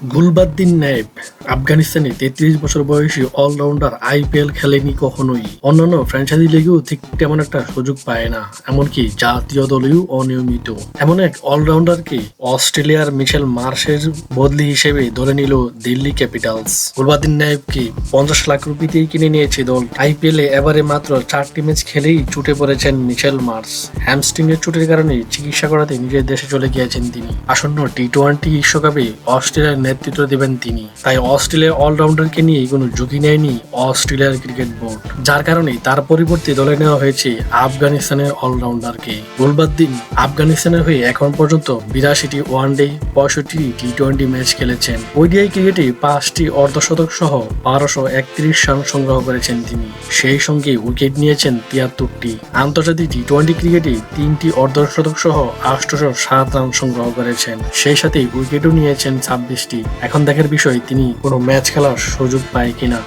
গুলবাদ্দিন নায়েব, আফগানিস্তানে তেত্রিশ বছর বয়সী অলরাউন্ডার আইপিএল খেলেনি কখনোই। অন্যান্য ফ্র্যাঞ্চাইজি লিগেও ঠিক তেমন একটা সুযোগ পায় না, এমনকি জাতীয় দলেও অনিয়মিত। এমন এক অলরাউন্ডারকে অস্ট্রেলিয়ার মিশেল মার্শের বদলি হিসেবে ধরে নিল দিল্লি ক্যাপিটালস। গুলবাদ্দিন নায়েবকে পঞ্চাশ লাখ রুপিতেই কিনে নিয়েছে দল। আইপিএলে এবারে মাত্র চারটি ম্যাচ খেলেই চুটে পড়েছেন মিশেল মার্স হ্যামস্ট্রিং এর চোটের কারণে চিকিৎসা করাতে নিজের দেশে চলে গিয়েছেন তিনি। আসন্ন টি টোয়েন্টি বিশ্বকাপে অস্ট্রেলিয়ার নেতৃত্ব দেবেন তিনি। তাই অস্ট্রেলিয়ার অলরাউন্ডারকে নিয়ে কোনো ঝুঁকি নেয়নি অস্ট্রেলিয়ার ক্রিকেট বোর্ড। যার কারণে তার পরিবর্তে দলে নেওয়া হয়েছে আফগানিস্তানের অলরাউন্ডারকে। দিন আফগানিস্তানের হয়ে এখন পর্যন্ত বিরাশিটি ওয়ানডে, পঁয়ষট্টি টি টোয়েন্টি ম্যাচ খেলেছেন। ওডিআই ক্রিকেটে পাঁচটি অর্ধশতক সহ বারোশো একত্রিশ রান সংগ্রহ করেছেন তিনি। সেই সঙ্গে উইকেট নিয়েছেন তিয়াত্তরটি। আন্তর্জাতিক টি টোয়েন্টি ক্রিকেটে তিনটি অর্ধশতক সহ আটশোশো সাত রান সংগ্রহ করেছেন। সেই সাথে উইকেটও নিয়েছেন ছাব্বিশটি। এখন দেখার বিষয় তিনি কোনো ম্যাচ খেলার সুযোগ পায় কিনা।